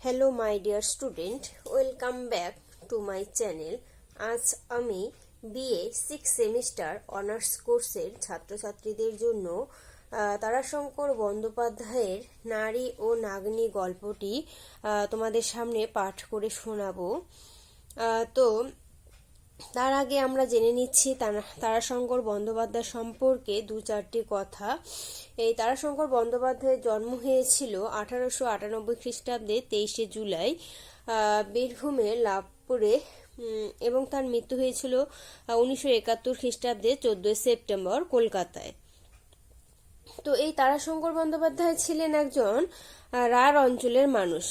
Hello my dear student welcome back to my channel আজ আমি BA six semester honours কোর্সের ছাত্রছাত্রীদের জন্য তারাশঙ্কর বন্দ্যোপাধ্যায়ের নারী ও নাগনি গল্পটি তোমাদের সামনে পাঠ করে শোনাবো। তো তার আগে আমরা জেনে নিচ্ছি তারা- তারাশঙ্কর বন্দ্যোপাধ্যায় সম্পর্কে দু চারটি কথা। এই তারাশঙ্কর বন্দ্যোপাধ্যায়ের জন্ম হয়েছিল আঠারোশো আটানব্বই খ্রিস্টাব্দে তেইশে জুলাই বীরভূমের লাভপুরে এবং তার মৃত্যু হয়েছিল উনিশশো একাত্তর খ্রিস্টাব্দে চোদ্দই সেপ্টেম্বর কলকাতায়। তো এই তারাশঙ্কর বন্দ্যোপাধ্যায় ছিলেন একজন রাঢ় অঞ্চলের মানুষ।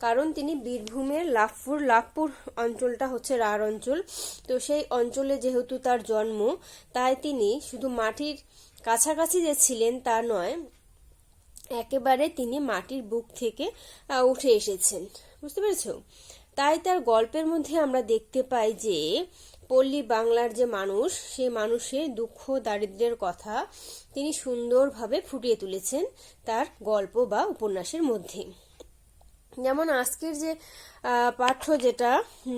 কারণ তিনি বীরভূমের লাভপুর লাভপুর অঞ্চলটা হচ্ছে রাঢ় অঞ্চল। তো সেই অঞ্চলে যেহেতু তার জন্ম, তাই তিনি শুধু মাটির কাছাকাছি যে ছিলেন তা নয়, একেবারে তিনি মাটির বুক থেকে উঠে এসেছেন। বুঝতে পেরেছ? তাই তার গল্পের মধ্যে আমরা দেখতে পাই যে, পল্লী বাংলার যে মানুষ সেই মানুষের দুঃখ দারিদ্র্যের কথা তিনি সুন্দরভাবে ফুটিয়ে তুলেছেন তার গল্প বা উপন্যাসের মধ্যে। যেমন আজকের যে পাঠ্য যেটা,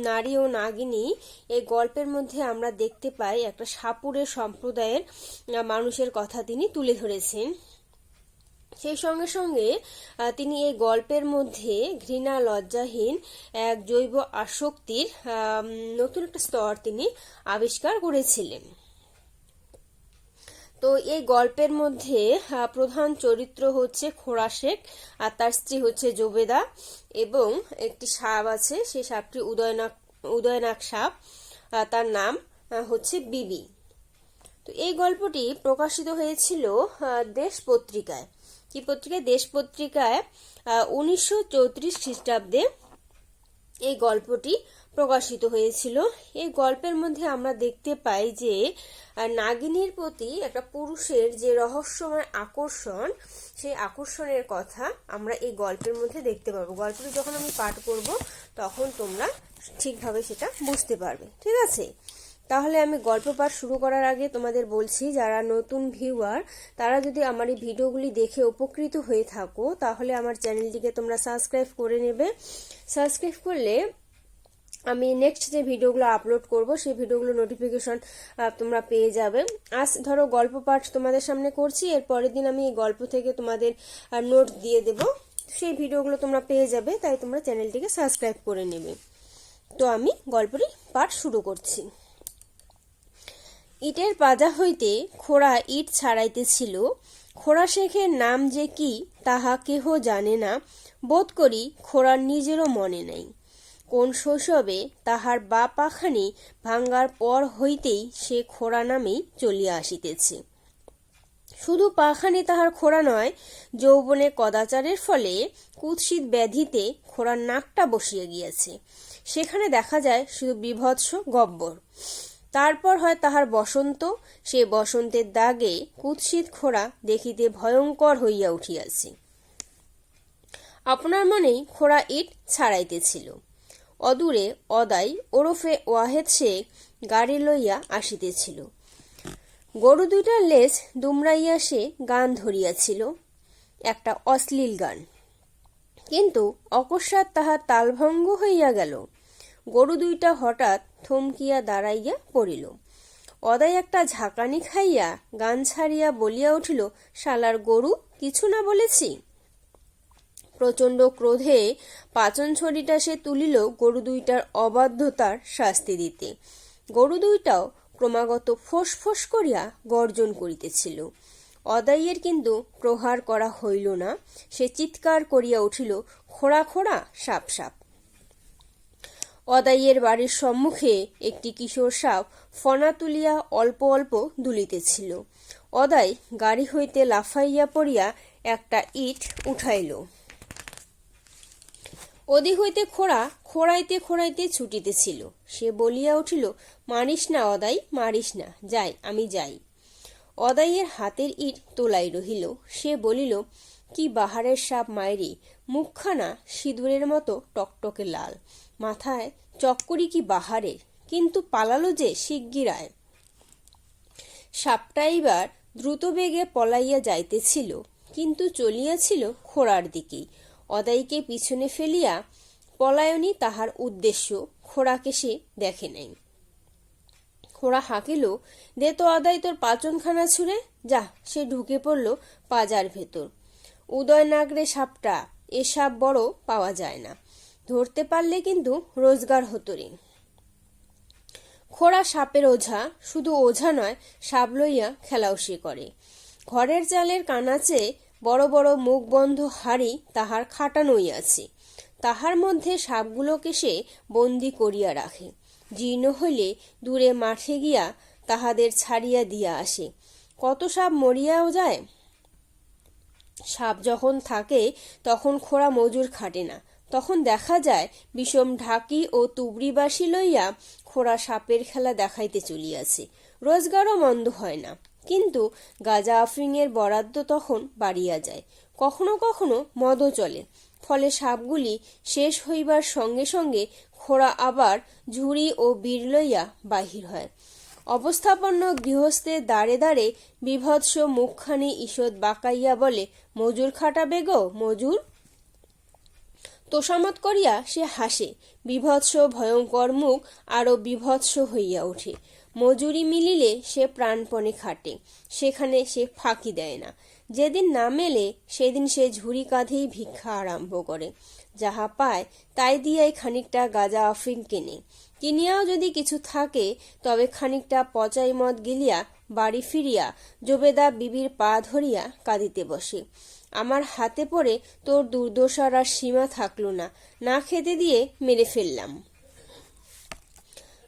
নারী ও নাগিনী, এই গল্পের মধ্যে আমরা দেখতে পাই একটা সাপুরের সম্প্রদায়ের মানুষের কথা তিনি তুলে ধরেছেন। সেই সঙ্গে সঙ্গে তিনি এই গল্পের মধ্যে ঘৃণা, লজ্জাহীন এক জৈব আসক্তির নতুন একটা স্তর তিনি আবিষ্কার করেছিলেন। তো এই গল্পের মধ্যে প্রধান চরিত্র হচ্ছে খোড়া শেখ আর তার স্ত্রী হচ্ছে জোবেদা এবং একটি সাপ আছে সেই সাপটি উদয়নাক উদয়নাক সাপ তার নাম হচ্ছে বিবি। তো এই গল্পটি প্রকাশিত হয়েছিল দেশ পত্রিকায়। কি পত্রিকায়? দেশ পত্রিকায় উনিশশো চৌত্রিশ খ্রিস্টাব্দে এই গল্পটি প্রকাশিত হয়েছিল। এই গল্পের মধ্যে আমরা দেখতে পাই যে নাগিনীর প্রতি একটা পুরুষের যে রহস্যময় আকর্ষণ, সেই আকর্ষণের কথা আমরা এই গল্পের মধ্যে দেখতে পারব গল্পটি যখন আমি পাঠ করব, তখন তোমরা ঠিকভাবে সেটা বুঝতে পারবে। ঠিক আছে? তাহলে আমি গল্প পাঠ শুরু করার আগে তোমাদের বলছি, যারা নতুন ভিউয়ার তারা যদি আমার এই ভিডিওগুলি দেখে উপকৃত হয়ে থাকো, তাহলে আমার চ্যানেলটিকে তোমরা সাবস্ক্রাইব করে নেবে। সাবস্ক্রাইব করলে আমি নেক্সট যে ভিডিওগুলো আপলোড করব, সেই ভিডিওগুলো নোটিফিকেশন তোমরা পেয়ে যাবে। আজ ধরো গল্প পাঠ তোমাদের সামনে করছি, এর পরের দিন আমি এই গল্প থেকে তোমাদের নোট দিয়ে দেব। সেই ভিডিওগুলো তোমরা পেয়ে যাবে, তাই তোমরা চ্যানেলটিকে সাবস্ক্রাইব করে নেবে। তো আমি গল্পটি পাঠ শুরু করছি। ইটের পাজা হইতে খোড়া ইট ছাড়াইতেছিল, খোড়া শেখের নাম যে কি, তাহা কেহ জানে না, বোধ করি খোড়ার নিজেরও মনে নাই। কোন শৈশবে তাহার বা পাখানি ভাঙ্গার পর হইতেই সে খোড়া নামেই চলিয়া আসিতেছে। শুধু পাখানি তাহার খোড়া নয়, যৌবনে কদাচারের ফলে কুৎসিত ব্যাধিতে খোড়ার নাকটা বসিয়া গিয়াছে। সেখানে দেখা যায় শুধু বিভৎস গব্বর। তারপর হয় তাহার বসন্ত, সে বসন্তের দাগে কুৎসিত খোড়া দেখিতে ভয়ঙ্কর হইয়া উঠিয়াছে। আপনার মনেই খোড়া ইট ছাড়াইতেছিল। অদূরে অদাই ওরফে ওয়াহেদ শেখ গাড়ি লইয়া আসিতেছিল। গরু দুইটার লেজ দুমড়াইয়া সে গান ধরিয়াছিল, একটা অশ্লীল গান। কিন্তু অকস্মাৎ তাহার তালভঙ্গ হইয়া গেল। গরু দুইটা হঠাৎ থমকিয়া দাঁড়াইয়া পড়িল। অদাই একটা ঝাঁকানি খাইয়া গান ছাড়িয়া বলিয়া উঠিল, শালার গরু, কিছু না বলেছি? প্রচণ্ড ক্রোধে পাচন ছড়িটা সে তুলিল গরু দুইটার অবাধ্যতার শাস্তি দিতে। গরু দুইটাও ক্রমাগত ফোঁস ফোঁস করিয়া গর্জন করিতেছিল। অদাইয়ের কিন্তু প্রহার করা হইল না, সে চিৎকার করিয়া উঠিল, খোড়া খোড়া, সাপ সাপ! অদাইয়ের বাড়ির সম্মুখে একটি কিশোর সাপ ফনা তুলিয়া অল্প অল্প দুলিতেছিল। অদাই গাড়ি হইতে লাফাইয়া পড়িয়া একটা ইট উঠাইল। ওদি হইতে খোড়া, খোড়াইতে খোড়াইতে ছুটিতেছিল সে বলিয়া উঠিল মারিস না অদাই, মারিস না, যাই, আমি যাই। অদাইয়ের হাতের ইট তোলাই রহিল। সে বলিল, কি বাহারের সাপ মায়েরি মুখখানা সিঁদুরের মতো টকটকে লাল। মাথায় চক্করি কি বাহারের, কিন্তু পালালো যে শিগগিরায়। সাপটা এইবার দ্রুত বেগে পলাইয়া যাইতেছিল, কিন্তু চলিয়াছিল খোড়ার দিকেই। অদাইকে পিছনে ফেলিয়া পলায়নী তাহার উদ্দেশ্য। খোড়াকে সে দেখে নাই। খোড়া হাঁকিল, দে তো আদায় তোর পাচনখানা ছুঁড়ে, যা। সে ঢুকে পড়ল পাজার ভেতর। উদয় নাগরে সাপটা, এ সাপ বড় পাওয়া যায় না। ধরতে পারলে কিন্তু রোজগার হতো রে। খোড়া সাপের ওঝা, শুধু ওঝা নয়, সাপ লইয়া খেলাও সে করে। ঘরের চালের কানাচে বড় বড় মুখ বন্ধ হাড়ি তাহার খাটানোই আছে তাহার মধ্যে সাপগুলোকে সে বন্দি করিয়া রাখে। জীর্ণ হইলে দূরে মাঠে গিয়া তাহাদের ছাড়িয়া দিয়া আসে। কত সাপ মরিয়াও যায়? সাপ যখন থাকে, তখন খোড়া মজুর খাটে না। তখন দেখা যায়, বিষম ঢাকি ও তুবড়িবাসী লইয়া খোড়া সাপের খেলা দেখাইতে চলিয়াছে। রোজগারও মন্দ হয় না। কিন্তু গাজা আফরিংয়ের বরাদ্দ তখন বাড়িয়া যায়। কখনো কখনো মদও চলে। ফলে সাপগুলি শেষ হইবার সঙ্গে সঙ্গে খোড়া আবার ঝুড়ি ও বীর লইয়া বাহির হয়। অবস্থাপন্ন গৃহস্থের দাঁড়ে দাঁড়ে বিভৎস মুখখানি ঈষৎ বাঁকাইয়া বলে, মজুর খাটাবে গো, মজুর? তোষামত করিয়া সে হাসে। বিভৎস, ভয়ঙ্কর মুখ আরও বিভৎস হইয়া ওঠে। মজুরি মিলিলে সে প্রাণপণে খাটে, সেখানে সে ফাঁকি দেয় না। যেদিন না মেলে, সেদিন সে ঝুড়ি কাঁধেই ভিক্ষা আরম্ভ করে। যাহা পায়, তাই দিয়াই খানিকটা গাজা আফিং কেনে। কিনিয়াও যদি কিছু থাকে, তবে খানিকটা পচাই মদ গিলিয়া বাড়ি ফিরিয়া জোবেদা বিবির পা ধরিয়া কাঁদিতে বসে। আমার হাতে পড়ে তোর দুর্দশার আর সীমা থাকল না না খেতে দিয়ে মেরে ফেললাম।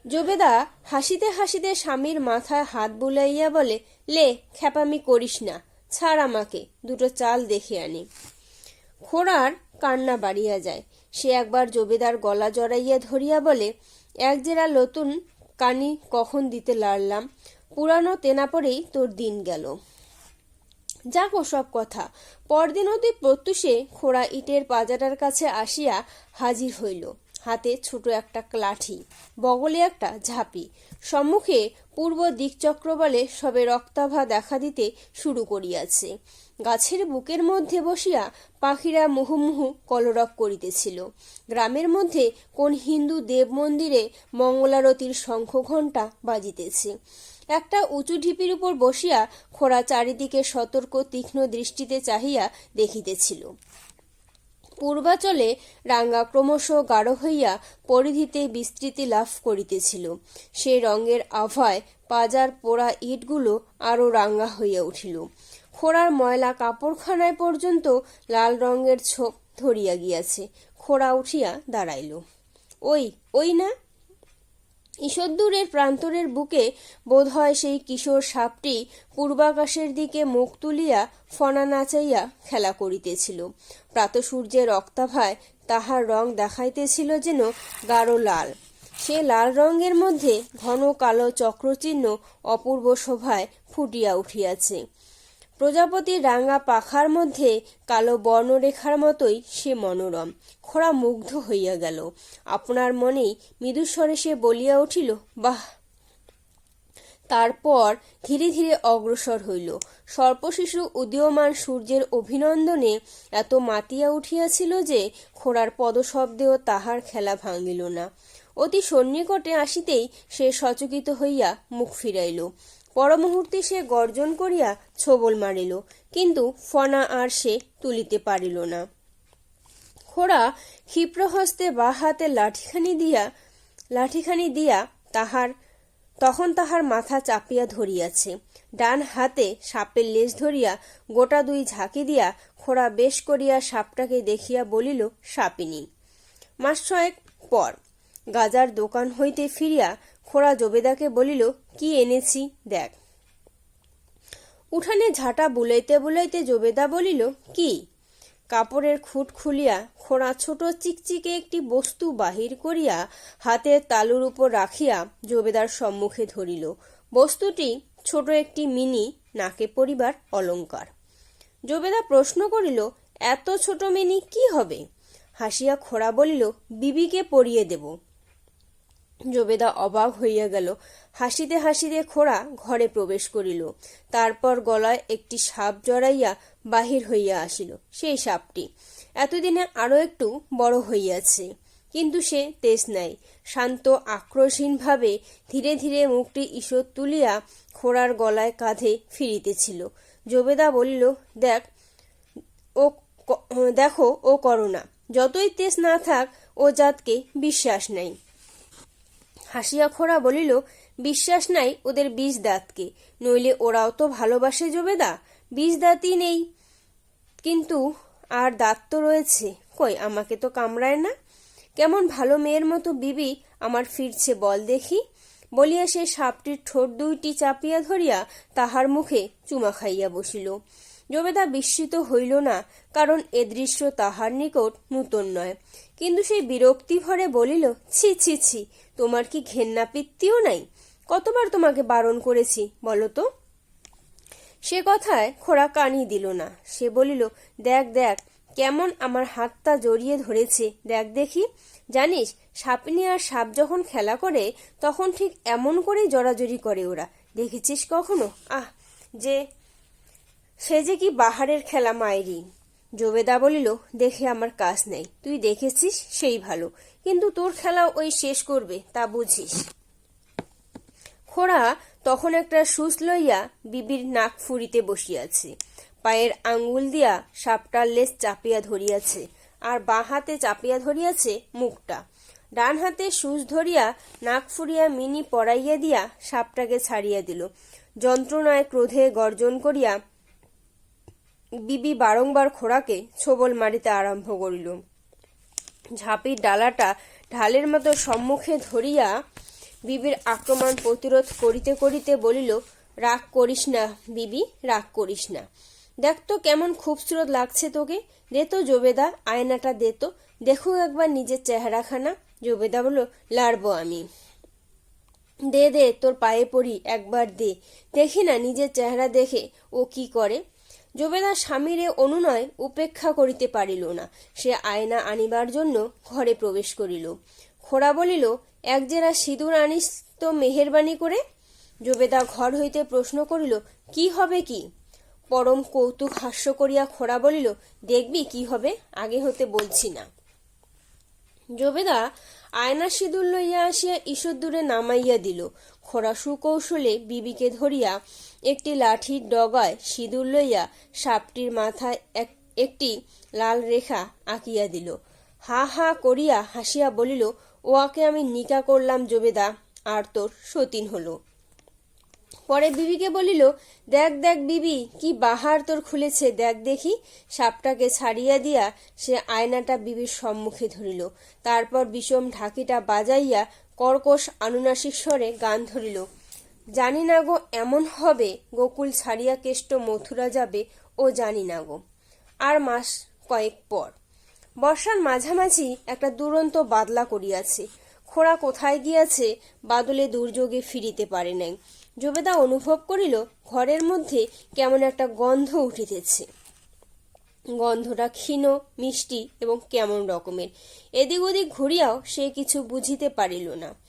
জোবেদা হাসিতে হাসিতে স্বামীর মাথায় হাত বুলাইয়া বলে, লে, খ্যাপামি করিস না, ছাড় আমাকে, দুটো চাল দেখে আনি। খোড়ার কান্না বাড়িয়া যায়। সে একবার জবেদার গলা জড়াইয়া ধরিয়া বলে, এক জেরা নতুন কানি কখন দিতে লাড়লাম পুরানো তেনা পরেই তোর দিন গেল। যাক সব কথা, পরদিন অতি প্রত্যুষে খোড়া ইটের পাজাটার কাছে আসিয়া হাজির হইল। হাতে ছোট একটা লাঠি, বগলে একটা ঝাঁপি। সম্মুখে পূর্ব দিকচক্র বলে সবে রক্তাভা দেখা দিতে শুরু করিয়াছে। গাছের বুকের মধ্যে বসিয়া পাখিরা মুহুমুহু কলরব করিতেছিল। গ্রামের মধ্যে কোন হিন্দু দেব মন্দিরে মঙ্গলারতির শঙ্খ ঘণ্টা বাজিতেছে। একটা উঁচু ঢিপির উপর বসিয়া খোড়া চারিদিকে সতর্ক তীক্ষ্ণ দৃষ্টিতে চাহিয়া দেখিতেছিল। পূর্বাচলে রাঙ্গা ক্রমশ গাঢ় হইয়া পরিধিতে বিস্তৃতি লাভ করিতেছিল। সে রঙের আভায় পাজার পোড়া ইটগুলো আরও রাঙ্গা হইয়া উঠিল। খোড়ার ময়লা কাপড়খানায় পর্যন্ত লাল রঙের ছোপ ধরিয়া গিয়াছে। খোড়া উঠিয়া দাঁড়াইল। ওই ওই না? ঈষদ্দূরের প্রান্তরের বুকে বোধহয় সেই কিশোর সাপটি পূর্বাকাশের দিকে মুখ তুলিয়া, ফনা নাচাইয়া খেলা করিতেছিল। প্রাতসূর্যের রক্তাভায় তাহার রং দেখাইতেছিল যেন গাঢ় লাল। সে লাল রঙের মধ্যে ঘন কালো চক্রচিহ্ন অপূর্ব শোভায় ফুটিয়া উঠিয়াছে। প্রজাপতির রাঙা পাখার মধ্যে কালো বর্ণরেখার মতোই সে মনোরম। খোড়া মুগ্ধ হইয়া গেল। আপনার মনেই মৃদুস্বরে সে বলিয়া উঠিল, বাহ! তারপর ধীরে ধীরে অগ্রসর হইল। সর্পশিশু উদীয়মান সূর্যের অভিনন্দনে এত মাতিয়া উঠিয়াছিল যে খোড়ার পদশব্দেও তাহার খেলা ভাঙিল না। অতি সন্নিকটে আসিতেই সে সচকিত হইয়া মুখ ফিরাইল। পরমুহূর্তে সে গর্জন করিয়া ছোবল মারিল, কিন্তু ফনা আর সে তুলিতে পারিল না। খোড়া ক্ষিপ্রহস্তে বা হাতে লাঠিখানি দিয়া লাঠিখানি দিয়া তাহার, তখন তাহার মাথা চাপিয়া ধরিয়াছে। ডান হাতে সাপের লেজ ধরিয়া গোটা দুই ঝাঁকি দিয়া খোড়া বেশ করিয়া সাপটাকে দেখিয়া বলিল, সাপিনী, মাস ছয়েক পর গাজার দোকান হইতে ফিরিয়া খোড়া জবেদাকে বলিল, কি এনেছি, দেখ। উঠানে ঝাঁটা বুলাইতে বুলাইতে জবেদা বলিল, কি? কাপড়ের খুঁট খুলিয়া খোঁড়া ছোট চিকচিকে একটি বস্তু বাহির করিয়া হাতের তালুর উপর রাখিয়া জবেদার সম্মুখে ধরিল। বস্তুটি ছোট একটি মিনি নাকে পরিবার অলঙ্কার। জবেদা প্রশ্ন করিল, এত ছোট মিনি কি হবে? হাসিয়া খোড়া বলিল, বিবিকে পরিয়ে দেব। জবেদা অবাক হইয়া গেল। হাসিতে হাসিতে খোড়া ঘরে প্রবেশ করিল। তারপর গলায় একটি সাপ জড়াইয়া বাহির হইয়া আসিল। সেই সাপটি এতদিনে আরও একটু বড় হইয়াছে, কিন্তু সে তেজ নাই। শান্ত, আক্রোশহীনভাবে ধীরে ধীরে মুখটি ঈষৎ তুলিয়া খোড়ার গলায় কাঁধে ফিরিতেছিল। জবেদা বলিল, দেখ, ও দেখো, ও করোনা যতই তেজ না থাক, ও জাতকে বিশ্বাস নাই। হাসিয়া খোড়া বলিল, বিশ্বাস নাই ওদের বিষ দাঁতকে নইলে ওরাও তো ভালোবাসে জবেদা। বিষ দাঁতই নেই। কিন্তু আর দাঁত তো রয়েছে। কই, আমাকে তো কামড়ায় না। কেমন ভালো মেয়ের মতো বিবি আমার ফিরছে, বল দেখি। বলিয়া সে সাপটির ঠোঁট দুইটি চাপিয়া ধরিয়া তাহার মুখে চুমা খাইয়া বসিল। জবেদা বিস্মিত হইল না, কারণ এ দৃশ্য তাহার নিকট নূতন নয়। কিন্তু সেই বিরক্তি ভরে বলিল, ছি ছি ছি, তোমার কি ঘেন্না পিত্তিও নাই? কতবার তোমাকে বারণ করেছি, বলো তো? সে কথায় খোড়া কানই দিল না। সে বলিল, দেখ দেখ, কেমন আমার হাতটা জড়িয়ে ধরেছে, দেখ দেখি। জানিস, সাপনি আর সাপ যখন খেলা করে, তখন ঠিক এমন করেই জড়াজড়ি করে ওরা। দেখেছিস কখনো? আহ, যে, সে যে কি বাহারের খেলা মায়েরই। জবেদা বলিল, দেখে আমার কাজ নেই। তুই দেখেছিস সেই ভালো। কিন্তু তোর খেলা ওই শেষ করবে, তা বুঝিস। খোড়া তখন একটা সুস লইয়া বিবির নাক ফুরিতে বসিয়াছে। পায়ের আঙ্গুল দিয়া সাপটার লেজ চাপিয়া ধরিয়াছে, আর বাঁ হাতে চাপিয়া ধরিয়াছে মুখটা। ডান হাতে সুস ধরিয়া নাক ফুরিয়া মিনি পড়াইয়া দিয়া সাপটাকে ছাড়িয়া দিল। যন্ত্রণায় ক্রোধে গর্জন করিয়া বিবি বারংবার খোড়াকে ছোবল মারিতে আরম্ভ করিল। ঝাঁপির ডালাটা ঢালের মতো সম্মুখে ধরিয়া বিবির আক্রমণ প্রতিরোধ করিতে করিতে বলিল, রাগ করিস না বিবি, রাগ করিস না। দেখ তো কেমন খুবসুরত লাগছে তোকে। দে তো জবেদা, আয়নাটা দে তো। দেখো একবার নিজের চেহারাখানা। জবেদা বলো লাড়বো আমি। দে দে, তোর পায়ে পড়ি, একবার দে। দেখি না নিজের চেহারা দেখে ও কি করে? জবেদা স্বামীরে অনুনয় উপেক্ষা করিতে পারিল না। সে আয়না আনিবার জন্য ঘরে প্রবেশ করিল। খোড়া বলিল, এক জেরা সিঁদুর আনিস তো মেহেরবানি করে? জবেদা ঘর হইতে প্রশ্ন করিল, কি হবে কি? পরম কৌতুক হাস্য করিয়া খোড়া বলিল, দেখবি কি হবে? আগে হতে বলছি না। জবেদা আয়না সিঁদুর লইয়া আসিয়া ঈষৎ দূরে নামাইয়া দিল। খোড়া সুকৌশলে বিবিকে ধরিয়া একটি লাঠির ডগায় সিঁদুর লইয়া সাপটির মাথায় এক, একটি লাল রেখা আঁকিয়া দিল। হা হা করিয়া হাসিয়া বলিল, ওয়াকে আমি নিকা করলাম জবেদা, আর তোর সতীন হলো। পরে বিবিকে বলিল, দেখ দেখ বিবি, কি বাহার তোর খুলেছে, দেখ দেখি। সাপটাকে ছাড়িয়া দিয়া সে আয়নাটা বিবির সম্মুখে ধরিল। তারপর বিষম ঢাকিটা বাজাইয়া কর্কশ আনুনাসিক স্বরে গান ধরিল জানি না গো, এমন হবে, গোকুল ছাড়িয়া কেষ্ট মথুরা যাবে, ও জানি না গো। আর মাস কয়েক পর। বর্ষার মাঝামাঝি একটা দুরন্ত বাদলা করিয়াছে। খোড়া কোথায় গিয়াছে, বাদলে দুর্যোগে ফিরিতে পারে নাই। জবেদা অনুভব করিল, ঘরের মধ্যে কেমন একটা গন্ধ উঠিতেছে। গন্ধটা ক্ষীণ, মিষ্টি এবং কেমন রকমের। এদিক ওদিক ঘুরিয়াও সে কিছু বুঝিতে পারিল না।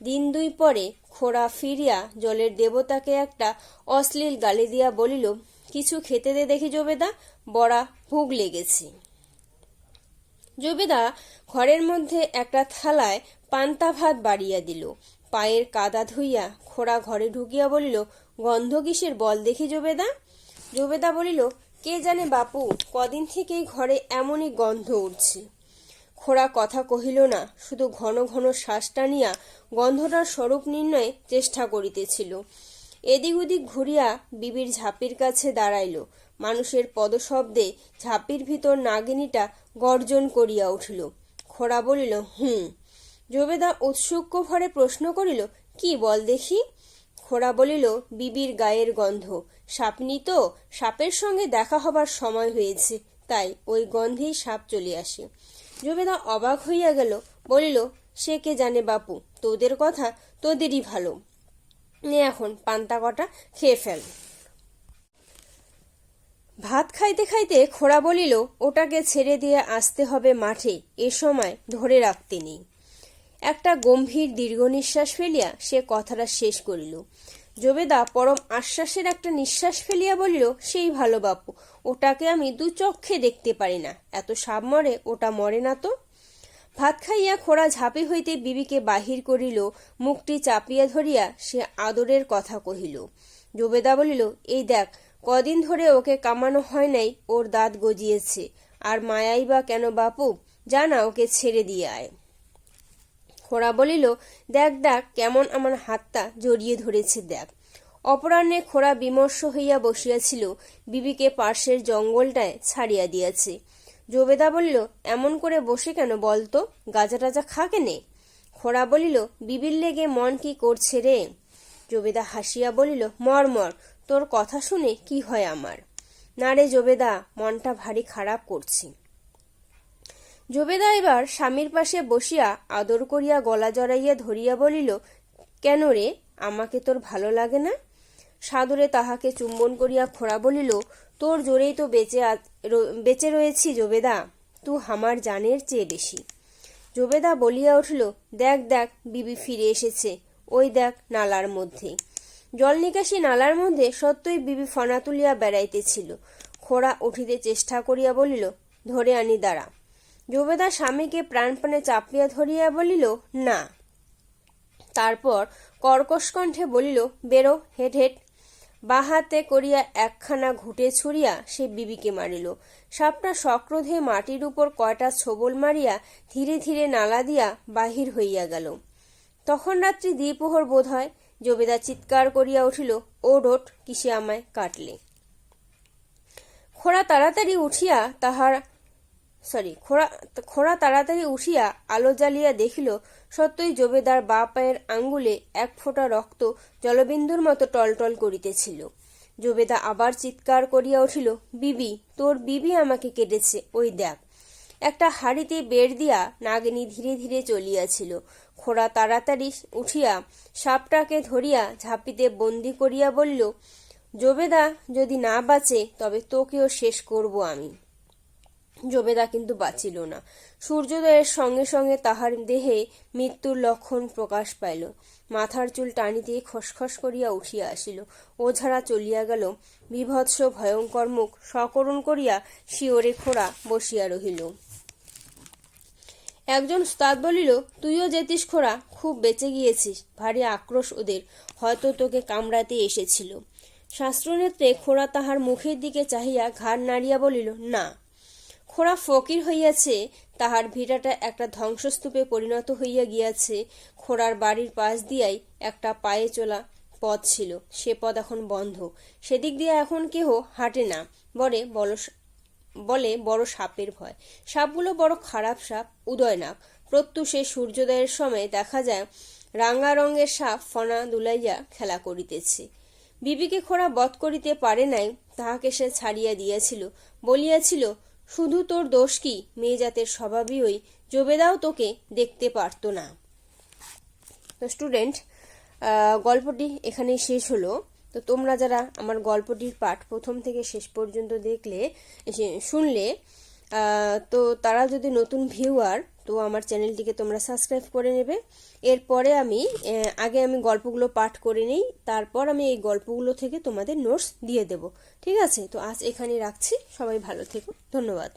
দিন দুই পরে খোড়া ফিরিয়া জলের দেবতাকে একটা অশ্লীল গালি দিয়া বলিল, কিছু খেতে দে দেখি জবেদা, বড়া ভুগ লেগেছে। জবেদা ঘরের মধ্যে একটা থালায় পান্তা ভাত বাড়িয়া দিল। পায়ের কাদা ধুইয়া খোড়া ঘরে ঢুকিয়া বলিল, গন্ধ কিসের বল দেখি জবেদা? জবেদা বলিল, কে জানে বাপু, কদিন থেকেই ঘরে এমনই গন্ধ উঠছে। খোড়া কথা কহিল না, শুধু ঘন ঘন শ্বাস টানিয়া গন্ধটার স্বরূপ নির্ণয়ে চেষ্টা করিতেছিল। এদিক ওদিক ঘুরিয়া বিবির ঝাঁপির কাছে দাঁড়াইল। মানুষের পদশব্দে ঝাঁপির ভিতর নাগিনীটা গর্জন করিয়া উঠিল। খোড়া বলিল, হুম। জবেদা উৎসুক্য ভরে প্রশ্ন করিল, কি বল দেখি? খোড়া বলিল, বিবির গায়ের গন্ধ। সাপনি তো, সাপের সঙ্গে দেখা হবার সময় হয়েছে, তাই ওই গন্ধেই সাপ চলে আসে। জবেদা অবাক হইয়া গেল, বলিল, সে কে জানে বাপু, তোদের কথা তোদেরই ভালো। নে এখন পান্তা কটা খেয়ে ফেল। ভাত খাইতে খাইতে খোড়া বলিল, ওটাকে ছেড়ে দিয়ে আসতে হবে মাঠে, এ সময় ধরে রাখতে নেই। একটা গম্ভীর দীর্ঘ নিঃশ্বাস ফেলিয়া সে কথাটা শেষ করিল। জবেদা পরম আশ্বাসের একটা নিঃশ্বাস ফেলিয়া বলিল, সেই ভালো বাপু, ওটাকে আমি দু চক্ষে দেখতে পারি না। এত সাপ মরে, ওটা মরে না তো? ভাত খাইয়া খোড়া ঝাঁপি হইতে বিবিকে বাহির করিল, মুখটি চাপিয়া ধরিয়া সে আদরের কথা কহিল। জবেদা বলিল, এই দেখ, কদিন ধরে ওকে কামানো হয় নাই, ওর দাঁত গজিয়েছে। আর মায়াই বা কেন বাপু? জানা, ওকে ছেড়ে দিয়ে আয়। খোড়া বলিল, দেখ দেখ, কেমন আমার হাতটা জড়িয়ে ধরেছে, দেখ। অপরাহ্নে খোড়া বিমর্ষ হইয়া বসিয়াছিল, বিবিকে পার্শ্বের জঙ্গলটায় ছাড়িয়া দিয়াছে। জবেদা বলিল, এমন করে বসে কেন বলতো গাজা টাজা খা কেনে? খোড়া বলিল, বিবির লেগে মন কি করছে রে? জবেদা হাসিয়া বলিল, মর মর, তোর কথা শুনে কি হয় আমার? না রে জবেদা মনটা ভারী খারাপ করছি। জবেদা এবার স্বামীর পাশে বসিয়া আদর করিয়া গলা জড়াইয়া ধরিয়া বলিল, কেন রে, আমাকে তোর ভালো লাগে না? সাদরে তাহাকে চুম্বন করিয়া খোড়া বলিল, তোর জোরেই তো বেঁচে বেঁচে রয়েছি জবেদা, তু হামার জানের চেয়ে বেশি। জবেদা বলিয়া উঠল, দেখ দেখ, বিবি ফিরে এসেছে, ওই দেখ নালার মধ্যে। জল নিকাশি নালার মধ্যে সত্যই বিবি ফনা তুলিয়া বেড়াইতেছিল। খোড়া উঠিতে চেষ্টা করিয়া বলিল, ধরে আনি দাঁড়া। জবেদা স্বামীকে প্রাণপণে চাপিয়া ধরিয়া বলিল, না। তারপর কর্কশ কণ্ঠে বলিল, বেরো, হেট হেট। বাহাতে করিয়া একখানা ঘুটে ছুড়িয়া সে বিবিকে মারিল। সাপটা সক্রোধে মাটির উপর কয়টা ছোবল মারিয়া ধীরে ধীরে নালা দিয়া বাহির হইয়া গেল। তখন রাত্রি দ্বিপ্রহর বোধ হয় জবেদা চিৎকার করিয়া উঠিল, ও ডোট, কিসে আমায় কাটলে? খোড়া তাড়াতাড়ি উঠিয়া তাহার সরি, খোড়া খোড়া তাড়াতাড়ি উঠিয়া আলো জ্বালিয়া দেখিল, সত্যই জবেদার বা পায়ের আঙ্গুলে এক ফোঁটা রক্ত জলবিন্দুর মতো টলটল করিতেছিল। জবেদা আবার চিৎকার করিয়া উঠিল, বিবি, তোর বিবি আমাকে কেটেছে, ওই দেখ। একটা হাড়িতে বের দিয়া নাগিনী ধীরে ধীরে চলিয়াছিল। খোড়া তাড়াতাড়ি উঠিয়া সাপটাকে ধরিয়া ঝাঁপিতে বন্দি করিয়া বলল, জবেদা, যদি না বাঁচে, তবে তোকেও শেষ করব আমি। জবেদা কিন্তু বাঁচিল না। সূর্যোদয়ের সঙ্গে সঙ্গে তাহার দেহে মৃত্যুর লক্ষণ প্রকাশ পাইল। মাথার চুল টানিতে খসখস করিয়া উঠিয়া আসিল। ওঝারা চলিয়া গেল। বিভৎস ভয়ঙ্কর মুখ সকরণ করিয়া শিওরে খোড়া বসিয়া রহিল। একজন উস্তাদ বলিল, তুইও যেতিস খোড়া, খুব বেঁচে গিয়েছিস, ভারী আক্রোশ ওদের। হয়তো তোকে কামড়াতে এসেছিল। শাস্ত্রনেত্রে খোড়া তাহার মুখের দিকে চাহিয়া ঘাড় নাড়িয়া বলিল, না। খোড়া ফকির হইয়াছে, তাহার ভিটাটা একটা ধ্বংসস্তূপে পরিণত হইয়া গিয়াছে। খোড়ার বাড়ির পাশ দিয়াই একটা পায়ে চলা পথ ছিল। সে পথ এখন বন্ধ। সেদিক দিয়ে এখন কেহ হাঁটে না, বলে বড় বলে বড় সাপের ভয়। সাপগুলো বড় খারাপ সাপ, উদয় উদয়নাক প্রত্যুষে সূর্যোদয়ের সময় দেখা যায়, রাঙা রঙের সাপ ফনা দুলাইয়া খেলা করিতেছে। বিবিকে খোড়া বধ করিতে পারে নাই, তাহাকে সে ছাড়িয়া দিয়াছিল, বলিয়াছিল শুধু তোর দোষ কি? মেয়ে জাতের স্বভাবই ওই জোবেদাও তোকে, দেখতে পারত না। তো স্টুডেন্ট গল্পটি এখানেই শেষ হলো। তো তোমরা যারা আমার গল্পটির পাঠ প্রথম থেকে শেষ পর্যন্ত দেখলে শুনলে তো তারা যদি নতুন ভিউয়ার তো আমার চ্যানেলটিকে তোমরা সাবস্ক্রাইব করে নেবে। এরপরে আমি আগে আমি গল্পগুলো পাঠ করে নিই, তারপর আমি এই গল্পগুলো থেকে তোমাদের নোটস দিয়ে দেব। ঠিক আছে? তো আজ এখানে রাখছি। সবাই ভালো থেকো। ধন্যবাদ।